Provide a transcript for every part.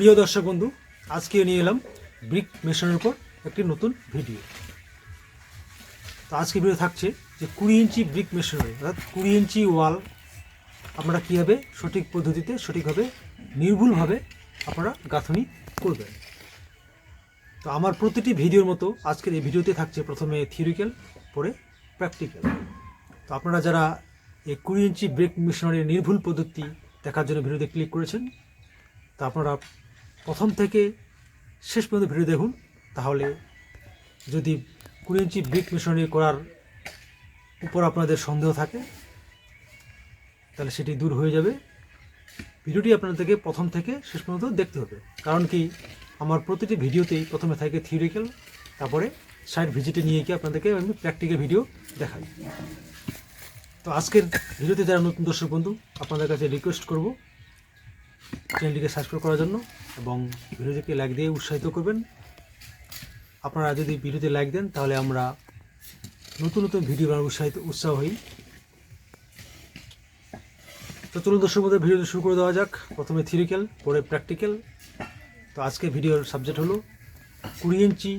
প্রিয় দর্শক বন্ধু, আজকে নিয়ে এলাম ব্রিক মেশিনের উপর একটি নতুন ভিডিও। তো আজকে ভিডিও থাকছে যে কুড়ি ইঞ্চি ব্রিক মেশিনারি, অর্থাৎ কুড়ি ইঞ্চি ওয়াল আপনারা কীভাবে সঠিক পদ্ধতিতে, সঠিকভাবে, নির্ভুলভাবে আপনারা গাঁথনি করবেন। তো আমার প্রতিটি ভিডিওর মতো আজকের এই ভিডিওতে থাকছে প্রথমে থিওরিক্যাল, পরে প্র্যাকটিক্যাল। তো আপনারা যারা এই কুড়ি ইঞ্চি ব্রেক মেশিনারির নির্ভুল পদ্ধতি দেখার জন্য ভিডিওতে ক্লিক করেছেন, তা আপনারা প্রথম থেকে শেষ পর্যন্ত ভিডিও দেখুন। তাহলে যদি কুড়ি ইঞ্চি ব্রিক মেশিনারি করার উপর আপনাদের সন্দেহ থাকে, তাহলে সেটি দূর হয়ে যাবে। ভিডিওটি আপনাদেরকে প্রথম থেকে শেষ পর্যন্ত দেখতে হবে। কারণ কি, আমার প্রতিটি ভিডিওতেই প্রথমে থাকে থিওরিক্যাল তারপরে সাইড ভিজিটে নিয়ে গিয়ে আপনাদেরকে আমি প্র্যাকটিক্যাল ভিডিও দেখাই। তো আজকের ভিডিওতে যারা নতুন দর্শক বন্ধু, আপনাদের কাছে রিকোয়েস্ট করব চ্যানেলটিকে সাবস্ক্রাইব করার জন্য এবং ভিডিওটিকে লাইক দিয়ে উৎসাহিত করবেন। আপনারা যদি ভিডিওতে লাইক দেন, তাহলে আমরা নতুন নতুন ভিডিও বানানোর উৎসাহিত উৎসাহ হই। তো চলুন দর্শক বন্ধু ভিডিওটি শুরু করে দেওয়া যাক। প্রথমে থিওরিক্যাল পরে প্র্যাকটিক্যাল তো আজকের ভিডিওর সাবজেক্ট হলো কুড়ি ইঞ্চি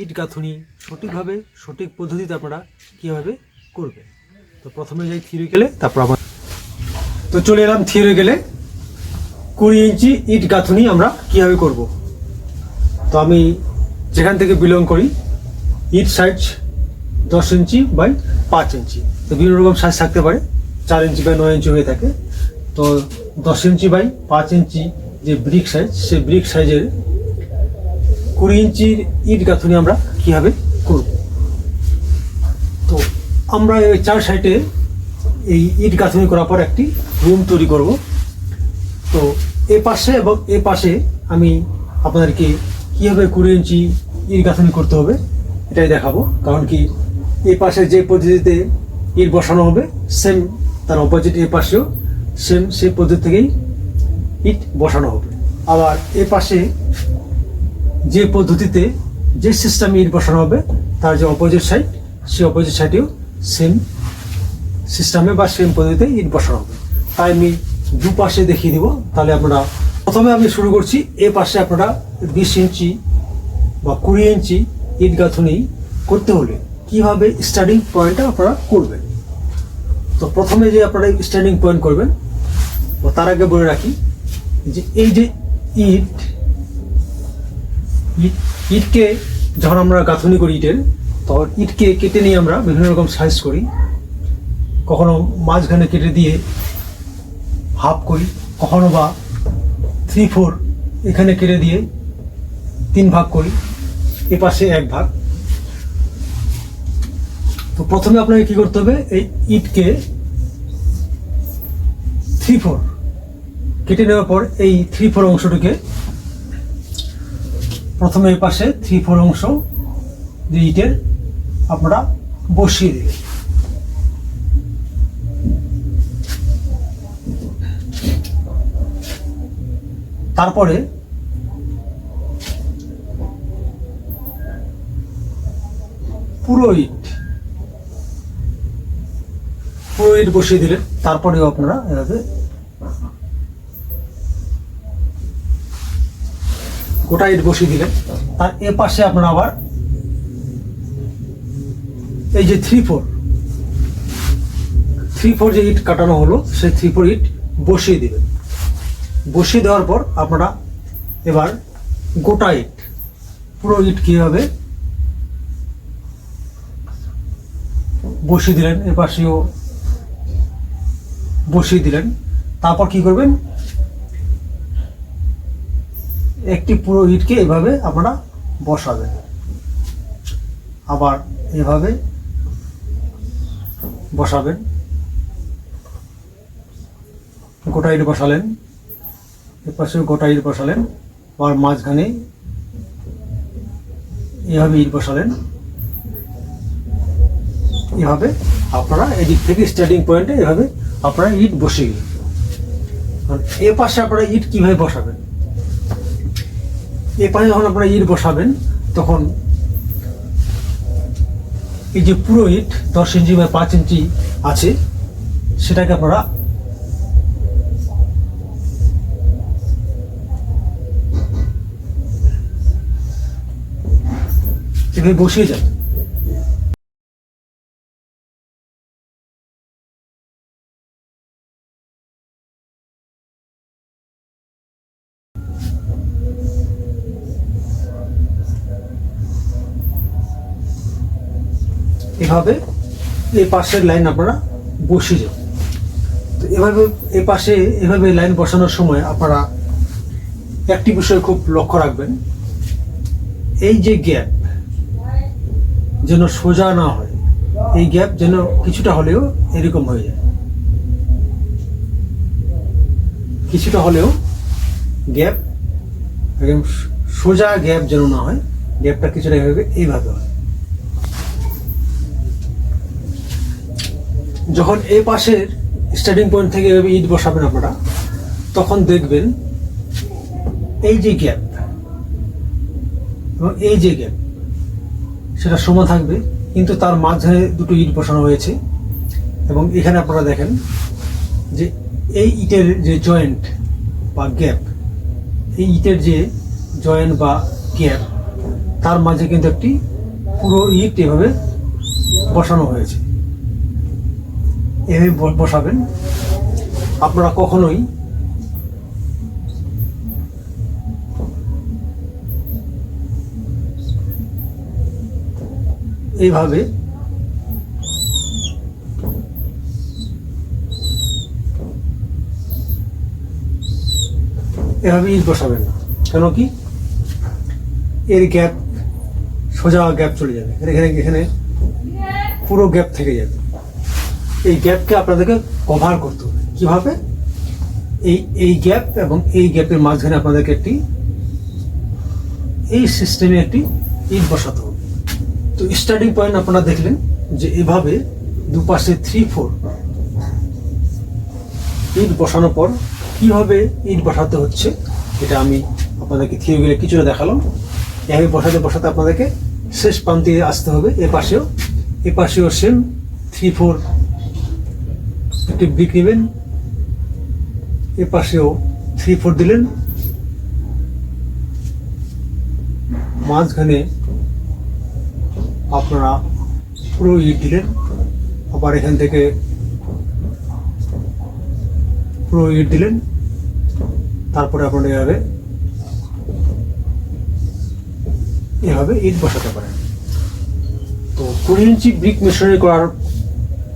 ইট গাঁথনি সঠিকভাবে, সঠিক পদ্ধতিতে আপনারা কীভাবে করবেন। তো প্রথমে যাই থিওরিক্যালে তারপর আবার তো চলে এলাম থিওরিক্যালে কুড়ি ইঞ্চি ইট গাঁথনি আমরা কীভাবে করব? তো আমি যেখান থেকে বিলং করি, ইট সাইজ দশ ইঞ্চি বাই পাঁচ ইঞ্চি। তো বিভিন্ন রকম সাইজ থাকতে পারে, চার ইঞ্চি বাই নয় ইঞ্চি হয়ে থাকে। তো দশ ইঞ্চি বাই পাঁচ ইঞ্চি যে ব্রিক সাইজ সে ব্রিক সাইজের কুড়ি ইঞ্চির ইট গাঁথনি আমরা কীভাবে করব? তো আমরা এই চার সাইডে এই ইট গাঁথনি করার পর একটি রুম তৈরি করব। তো এ পাশে এবং এ পাশে আমি আপনাদেরকে কীভাবে কুড়ি ইঞ্চি ইট গাঁথনি করতে হবে, এটাই দেখাবো। কারণ কি এই পাশে যে পদ্ধতিতে ইট বসানো হবে সেম তার অপোজিট এ পাশেও সেম সেই পদ্ধতি থেকেই ইট বসানো হবে। আবার এ পাশে যে পদ্ধতিতে যে সিস্টেমে ইট বসানো হবে, তার যে অপোজিট সাইড সেই অপোজিট সাইডেও সেম সিস্টেমে বা সেম পদ্ধতিতে ইট বসানো হবে। তাই আমি দুপাশে দেখিয়ে দিব। তাহলে আপনারা প্রথমে আমি শুরু করছি, এ পাশে আপনারা বিশ ইঞ্চি বা কুড়ি ইঞ্চি ইট গাঁথনি করতে হলে কীভাবে স্টার্টিং পয়েন্টটা আপনারা করবেন। তো প্রথমে যে আপনারা স্টার্টিং পয়েন্ট করবেন ও তার আগে বলে রাখি যে এই যে ইট ইটকে যখন আমরা গাঁথনি করি ইটের তখন ইটকে কেটে নিয়ে আমরা বিভিন্ন রকম সাইজ করি। কখনো মাঝখানে কেটে দিয়ে হাফ করি, কখনো বা থ্রি ফোর এখানে কেটে দিয়ে তিন ভাগ করি, এ পাশে এক ভাগ। তো প্রথমে আপনাকে কি করতে হবে, এই ইটকে থ্রি ফোর কেটে নেওয়ার পর এই থ্রি ফোর অংশটিকে প্রথমে এই পাশে থ্রি ফোর অংশ, যে ইটের আপনারা বসিয়ে দেবেন তারপরে পুরো ইট পুরো বসিয়ে দিলেন। তারপরেও আপনারা এভাবে গোটা ইট বসিয়ে দিলেন। তার এ পাশে আপনারা আবার এই যে থ্রি ফোর থ্রি ফোর যে ইট কাটানো হলো, সেই থ্রি ফোর ইট বসিয়ে দিবেন বসিয়ে দেওয়ার পর আপনারা এবার গোটা ইট, পুরো ইট কীভাবে বসিয়ে দিলেন, এ পাশেও বসিয়ে দিলেন, তারপর কি করবেন? একটি পুরো ইটকে এভাবে আপনারা বসাবেন। আবার এভাবে বসাবেন। গোটা ইট বসালেন। এ পাশেও গোটা ইট বসালেন আর মাঝখানে এভাবে ইট বসালেন। এভাবে আপনারা এদিক থেকে স্টার্টিং পয়েন্টে এভাবে আপনারা ইট বসিয়ে গেলেন এ পাশে আপনারা ইট কীভাবে বসাবেন? এ পাশে যখন আপনারা ইট বসাবেন, তখন এই যে পুরো ইট দশ ইঞ্চি বা পাঁচ ইঞ্চি আছে, সেটাকে আপনারা এভাবে বসিয়ে যান। এভাবে এই পাশের লাইন আপনারা বসিয়ে যান। তো এভাবে এই পাশে এভাবে লাইন বসানোর সময় আপনারা একটি বিষয় খুব লক্ষ্য রাখবেন। এই যে গ্যাপ যেন সোজা না হয়। এই গ্যাপ যেন কিছুটা হলেও এরকম হয়ে যায়। কিছুটা হলেও গ্যাপ, একদম সোজা গ্যাপ যেন না হয়, গ্যাপটা কিছুটা এভাবে এইভাবে হয়। যখন এই পাশের স্টার্টিং পয়েন্ট থেকে এভাবে ইট বসাবেন আপনারা, তখন দেখবেন এই যে গ্যাপ এবং এই যে গ্যাপ সেটা সমান থাকবে, কিন্তু তার মাঝখানে দুটো ইট বসানো হয়েছে। এবং এখানে আপনারা দেখেন যে এই ইটের যে জয়েন্ট বা গ্যাপ এই ইটের যে জয়েন্ট বা গ্যাপ তার মাঝে কিন্তু একটি পুরো ইট এভাবে বসানো হয়েছে। এভাবে বসাবেন। আপনারা কখনোই এইভাবে এভাবে ইট বসাবেন না। কেন কি? এর গ্যাপ, সোজা গ্যাপ চলে যাবে। এখানে এখানে পুরো গ্যাপ থেকে যাবে। এই গ্যাপকে আপনাদেরকে কভার করতে হবে। কীভাবে? এই এই গ্যাপ এবং এই গ্যাপের মাঝখানে আপনাদেরকে একটি, এই সিস্টেমে একটি ইট বসাতে হবে। তো স্টার্টিং পয়েন্ট আপনারা দেখলেন যে এভাবে দুপাশে থ্রি ফোর ইট বসানোর পর কীভাবে ইট বসাতে হচ্ছে, এটা আমি আপনাদেরকে থিওগুলো কিছুটা দেখালাম। এভাবে বসাতে বসাতে আপনাদেরকে শেষ প্রান্তে আসতে হবে, এ পাশেও। এ পাশেও সেম থ্রি ফোর একটি ব্রিক নেবেন। এ পাশেও থ্রি ফোর দিলেন। মাঝখানে আপনারা পুরো ইট দিলেন। আবার এখান থেকে পুরো ইট দিলেন। তারপরে আপনারা এভাবে এভাবে ইট বসাতে পারেন। তো কুড়ি ইঞ্চি ব্রিক মেশিনারি করার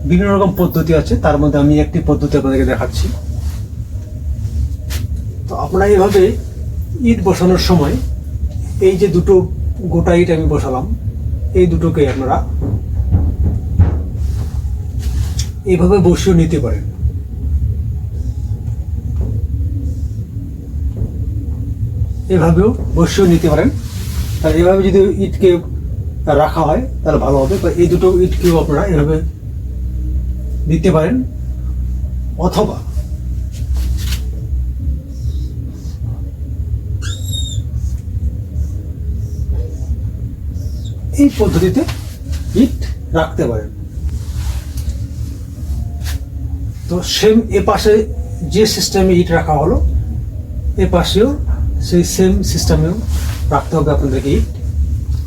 বিভিন্ন রকম পদ্ধতি আছে। তার মধ্যে আমি একটি পদ্ধতি আপনাদেরকে দেখাচ্ছি। তো আপনারা এইভাবে ইট বসানোর সময় এই যে দুটো গোটা ইট আমি বসালাম এই দুটোকে আপনারা এইভাবে বসিয়ে নিতে পারেন। এভাবেও বসিয়েও নিতে পারেন। আর এভাবে যদি ইটকে রাখা হয়, তাহলে ভালো হবে। বা এই দুটো ইটকেও আপনারা এভাবে দিতে পারেন। অথবা এই পদ্ধতিতে ইট রাখতে পারেন। তো সেম এ পাশে যে সিস্টেমে ইট রাখা হলো, এ পাশেও সেই সেম সিস্টেমেও রাখতে হবে আপনাদেরকে ইট।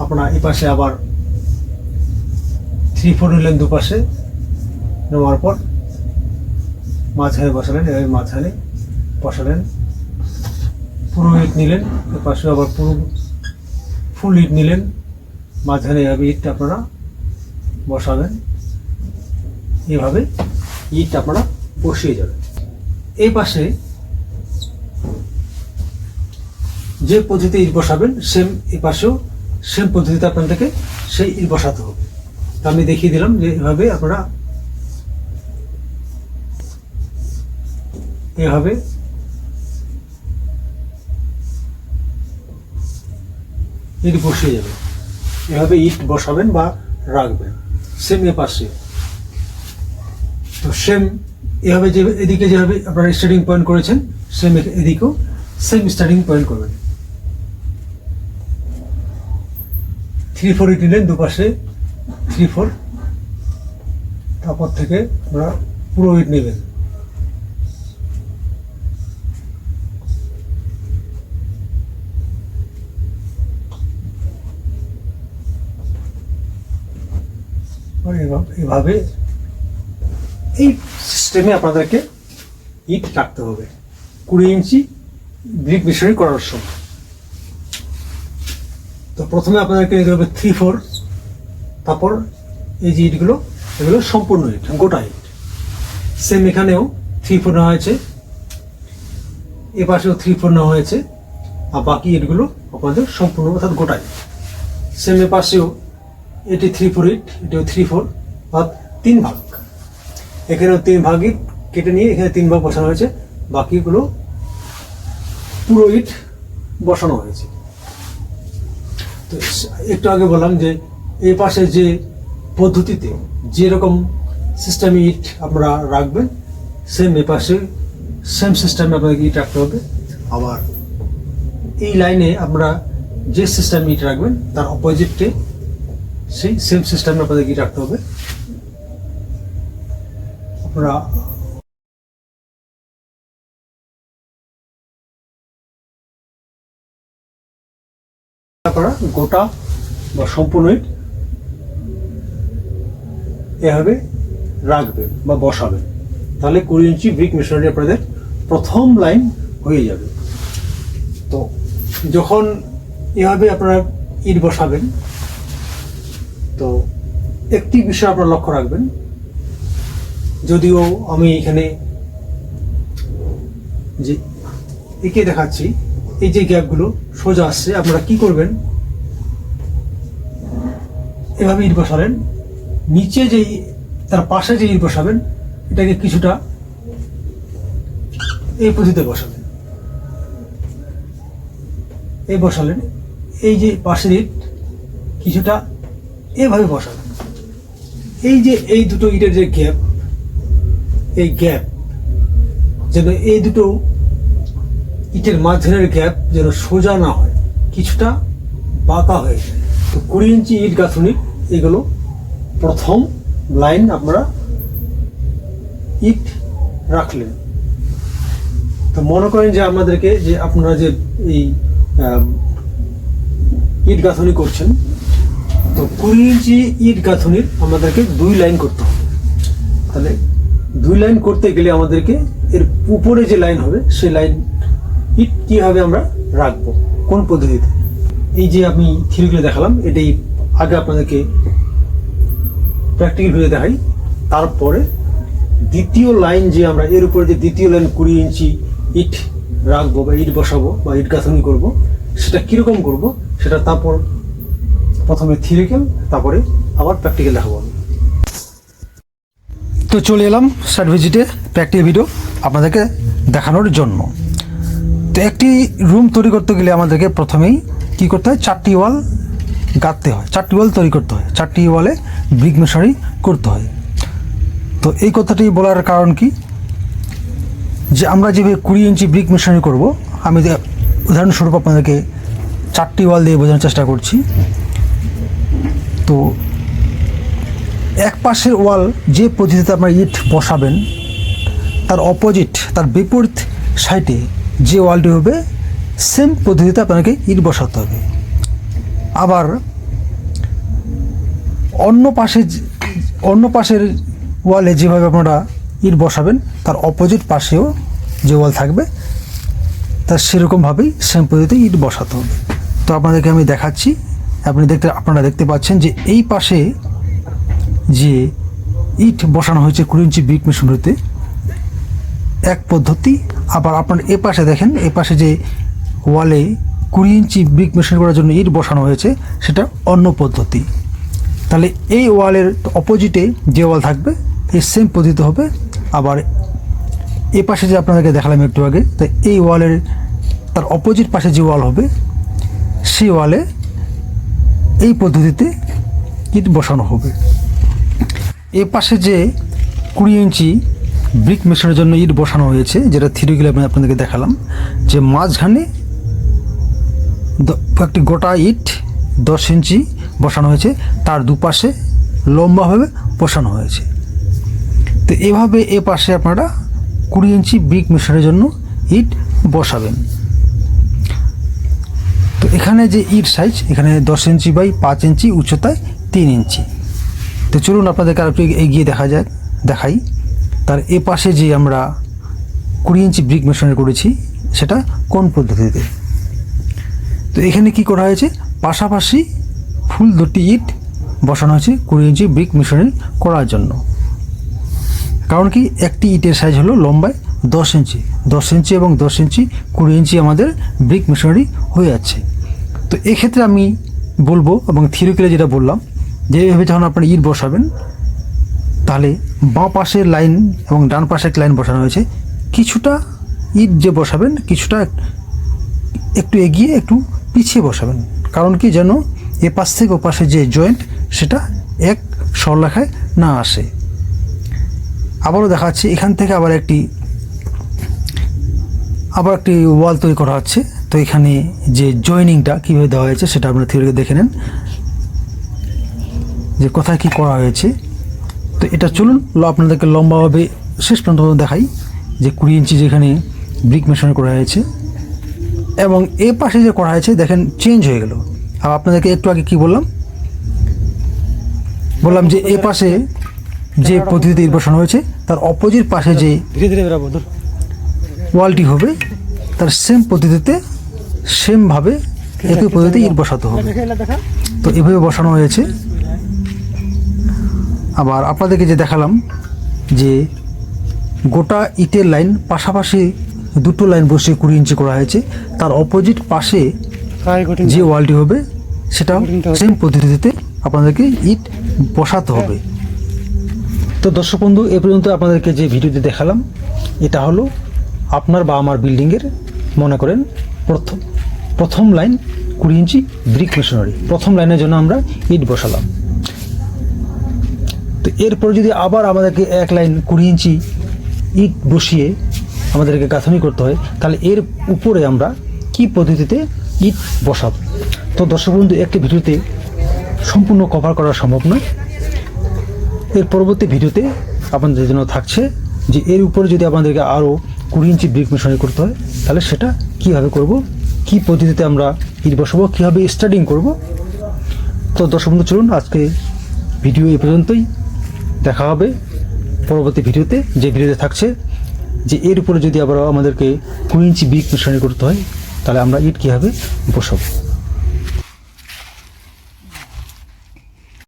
আপনার এ পাশে আবার থ্রি ফোর নিলেন দুপাশে, নেওয়ার পর মাঝখানে বসালেন, এভাবে মাঝখানে বসালেন। পুরো ইট নিলেন, এ পাশে আবার পুরো ফুল ইট নিলেন। মাঝখানে এভাবে ইটটা আপনারা বসাবেন। এভাবে ইট আপনারা বসিয়ে যাবেন। এই পাশে যে পদ্ধতিতে ইট বসাবেন, সেম এই পাশেও সেম পদ্ধতিতে আপনাদেরকে সেই ইট বসাতে হবে। তা আমি দেখিয়ে দিলাম যে এভাবে আপনারা এভাবে ইট বসিয়ে যাবে এভাবে ইট বসাবেন বা রাখবেন। সেম এ পাশে। তো সেম এভাবে যে এদিকে যেভাবে আপনারা স্টার্টিং পয়েন্ট করেছেন সেম এদিকেও সেম স্টার্টিং পয়েন্ট করবেন। থ্রি ফোর ইট নিলেন দুপাশে। থ্রি ফোর তারপর থেকে আমরা পুরো ইট নেবেন। এভাবে এই সিস্টেমে আপনাদেরকে ইট রাখতে হবে। কুড়ি ইঞ্চি ব্রিক মিশনারি করার সময়। তো প্রথমে আপনাদেরকে নিতে হবে থ্রি ফোর তারপর এই যে ইটগুলো এগুলো সম্পূর্ণ ইট গোটা ইট সেম এখানেও থ্রি ফোর নেওয়া হয়েছে। এ পাশেও থ্রি ফোর নেওয়া হয়েছে। আর বাকি ইটগুলো আপনাদের সম্পূর্ণ, অর্থাৎ গোটা ইট সেম এ পাশেও এটি থ্রি ফোর ইট এটিও থ্রি ফোর অর্থাৎ তিন ভাগ। এখানেও তিন ভাগই কেটে নিয়ে এখানে তিন ভাগ বসানো হয়েছে, বাকিগুলো পুরো ইট বসানো হয়েছে। তো একটু আগে বললাম যে এই পাশে যে পদ্ধতিতে যেরকম সিস্টেমে ইট আপনারা রাখবেন সেম এ পাশে সেম সিস্টেমে আপনাকে ইট রাখতে হবে। আবার এই লাইনে আমরা যে সিস্টেমে ইট রাখবেন, তার অপোজিটে সেই সেম সিস্টেমে আপনাদের ইট রাখতে হবে। আপনারা করা গোটা বা সম্পূর্ণ এভাবে রাখবেন বা বসাবেন। তাহলে কুড়ি ইঞ্চি ব্রিক মেশিনারি আপনাদের প্রথম লাইন হয়ে যাবে। তো যখন এভাবে আপনারা ইট বসাবেন তো একটি বিষয় আপনারা লক্ষ্য রাখবেন। যদিও আমি এখানে যে একে দেখাচ্ছি, এই যে গ্যাপগুলো সোজা আসছে, আপনারা কি করবেন? এভাবে ইট বসালেন নিচে যে তার পাশে যে ইট বসাবেন, এটাকে কিছুটা এই পদ্ধতিতে বসাবেন। এই বসালেন, এই যে পাশের ইট কিছুটা এভাবে বসাবেন এই যে এই দুটো ইটের যে গ্যাপ এই গ্যাপ যেন এই দুটো ইটের মাঝখানের গ্যাপ যেন সোজা না হয়, কিছুটা বাঁকা হয়ে যায়। তো কুড়ি ইঞ্চি ইট গাঁথুনি, এগুলো প্রথম লাইন আপনারা ইট রাখলেন। তো মনে করেন যে আমাদেরকে যে আপনারা যে এই ইট গাঁথনি করছেন তো কুড়ি ইঞ্চি ইট গাঁথনির আমাদেরকে দুই লাইন করতে হবে। তাহলে দুই লাইন করতে গেলে আমাদেরকে এর উপরে যে লাইন হবে, সেই লাইন ইট কীভাবে আমরা রাখব? কোন পদ্ধতিতে? এই যে আমি থিরিগুলো দেখালাম, এটাই আগে আপনাদেরকে প্র্যাকটিক্যাল ভিডিও দেখাই। তারপরে দ্বিতীয় লাইন যে আমরা, এর উপরে যে দ্বিতীয় লাইন কুড়ি ইঞ্চি ইট রাখব বা ইট বসাবো বা ইট গাঁথনি করব, সেটা কীরকম করব? সেটা তারপর প্রথমে থিরিক্যাল তারপরে আবার প্র্যাকটিক্যাল দেখাবো আমি। তো চলে এলাম সার্ট ভিজিটে প্র্যাকটিক্যাল ভিডিও আপনাদেরকে দেখানোর জন্য। তো একটি রুম তৈরি করতে গেলে আমাদেরকে প্রথমেই কি করতে হয়? চারটি ওয়াল গাঁথতে হয়। চারটি ওয়াল তৈরি করতে হয়। চারটি ওয়ালে ব্রিক মেশারি করতে হয়। তো এই কথাটি বলার কারণ কি? যে আমরা যেভাবে কুড়ি ইঞ্চি ব্রিক মেশারি করব, আমি উদাহরণস্বরূপ আপনাদেরকে চারটি ওয়াল দিয়ে বোঝানোর চেষ্টা করছি। তো এক পাশের ওয়াল যে পদ্ধতিতে আপনার ইট বসাবেন, তার অপোজিট তার বিপরীত সাইডে যে ওয়ালটি হবে সেম পদ্ধতিতে আপনাকে ইট বসাতে হবে। আবার অন্য পাশে অন্য পাশের ওয়ালে যেভাবে আপনারা ইট বসাবেন, তার অপোজিট পাশেও যে ওয়াল থাকবে, তার সেরকমভাবেই সেম পদ্ধতিতে ইট বসাতে হবে। তো আপনাদেরকে আমি দেখাচ্ছি। আপনি দেখতে, আপনারা দেখতে পাচ্ছেন যে এই পাশে যে ইট বসানো হয়েছে কুড়ি ইঞ্চি ব্রিক মেশিনরিতে, এক পদ্ধতি। আবার আপনার এ পাশে দেখেন, এ পাশে যে ওয়ালে কুড়ি ইঞ্চি ব্রিক মেশিন করার জন্য ইট বসানো হয়েছে, সেটা অন্য পদ্ধতি। তাহলে এই ওয়ালের অপোজিটে যে ওয়াল থাকবে, এই সেম পদ্ধতি হবে। আবার এ পাশে যে আপনাদেরকে দেখালাম একটু আগে, তাই এই ওয়ালের, তার অপোজিট পাশে যে ওয়াল হবে, সেই ওয়ালে এই পদ্ধতিতে ইট বসানো হবে। এ পাশে যে কুড়ি ইঞ্চি ব্রিক মেশিনের জন্য ইট বসানো হয়েছে, যেটা থ্রিগুলো আমি আপনাদেরকে দেখালাম, যে মাঝখানে একটি গোটা ইট দশ ইঞ্চি বসানো হয়েছে, তার দুপাশে লম্বাভাবে বসানো হয়েছে। তো এভাবে এ পাশে আপনারা কুড়ি ইঞ্চি ব্রিক মেশিনের জন্য ইট বসাবেন। এখানে যে ইট সাইজ এখানে দশ ইঞ্চি বাই পাঁচ ইঞ্চি উচ্চতায় তিন ইঞ্চি। তো চলুন আপনাদেরকে আর একটু এগিয়ে দেখা যাক, দেখাই। তার এ পাশে যে আমরা কুড়ি ইঞ্চি ব্রিক মেশিনারি করেছি, সেটা কোন পদ্ধতিতে? তো এখানে কি করা হয়েছে? পাশাপাশি ফুল দুটি ইট বসানো হয়েছে কুড়ি ইঞ্চি ব্রিক মেশিনারি করার জন্য। কারণ কি, একটি ইটের সাইজ হলো লম্বায় দশ ইঞ্চি। দশ ইঞ্চি এবং দশ ইঞ্চি কুড়ি ইঞ্চি আমাদের ব্রিক মেশিনারি হয়ে যাচ্ছে। তো এক্ষেত্রে আমি বলব এবং থিওরিক্যালি যেটা বললাম, যে এইভাবে যখন আপনি ইট বসাবেন, তাহলে বাঁ পাশের লাইন এবং ডান পাশের লাইন বসানো হয়েছে। কিছুটা ইট যে বসাবেন, কিছুটা একটু এগিয়ে, একটু পিছিয়ে বসাবেন। কারণ কি যেন এ পাশ থেকে ও পাশে যে জয়েন্ট সেটা এক সরলেখায় না আসে। আবারও দেখাচ্ছি, এখান থেকে আবার একটি আবার একটি ওয়াল তৈরি করা হচ্ছে। তো এখানে যে জয়েনিংটা কীভাবে দেওয়া হয়েছে সেটা আপনারা থিওরিকে দেখে নেন। যে কোথায় কী করা হয়েছে। তো এটা চলুন ল- আপনাদেরকে লম্বাভাবে শেষ পর্যন্ত দেখাই। যে কুড়ি ইঞ্চি যেখানে ব্রিক মেশিন করা হয়েছে। এবং এ পাশে যে করা হয়েছে দেখেন চেঞ্জ হয়ে গেল। আর আপনাদেরকে একটু আগে কি বললাম? বললাম যে এ পাশে যে পদ্ধতিতে বসানো হয়েছে তার অপোজিট পাশে যে ধীরে ধীরে ওয়ালটি হবে তার সেম পদ্ধতিতে সেমভাবে একই পদ্ধতিতে ইট বসাতে হবে। তো এভাবে বসানো হয়েছে। আবার আপনাদেরকে যে দেখালাম যে গোটা ইটের লাইন পাশাপাশি দুটো লাইন বসিয়ে কুড়ি ইঞ্চি করা হয়েছে। তার অপোজিট পাশে যে ওয়ালটি হবে সেটা সেম পদ্ধতিতে আপনাদেরকে ইট বসাতে হবে। তো দর্শক বন্ধু এ পর্যন্ত আপনাদেরকে যে ভিডিওটি দেখালাম এটা হলো আপনার বা আমার বিল্ডিংয়ের মনে করেন প্রথম। প্রথম লাইন কুড়ি ইঞ্চি ব্রিক মেশিনারি। প্রথম লাইনের জন্য আমরা ইট বসালাম। তো এরপর যদি আবার আমাদেরকে এক লাইন কুড়ি ইঞ্চি ইট বসিয়ে আমাদেরকে গাঁথনি করতে হয়, তাহলে এর উপরে আমরা কি পদ্ধতিতে ইট বসাব? তো দর্শক বন্ধু, একটি ভিডিওতে সম্পূর্ণ কভার করা সম্ভব নয়। এর পরবর্তী ভিডিওতে আপনাদের জন্য থাকছে যে এর উপরে যদি আপনাদেরকে আরও কুড়ি ইঞ্চি ব্রিক মেশিনারি করতে হয়, তাহলে সেটা কীভাবে করব? কী পদ্ধতিতে আমরা ইট বসাবো, কীভাবে স্টার্টিং করব? তো দর্শক বন্ধু, চলুন আজকে ভিডিও এ পর্যন্তই। দেখা হবে পরবর্তী ভিডিওতে। যে ভিডিওতে থাকছে, যে এর উপরে যদি আবার আমাদেরকে কুড়ি ইঞ্চি বিগ মিশ্রণ করতে হয়, তাহলে আমরা ইট কীভাবে বসাবো?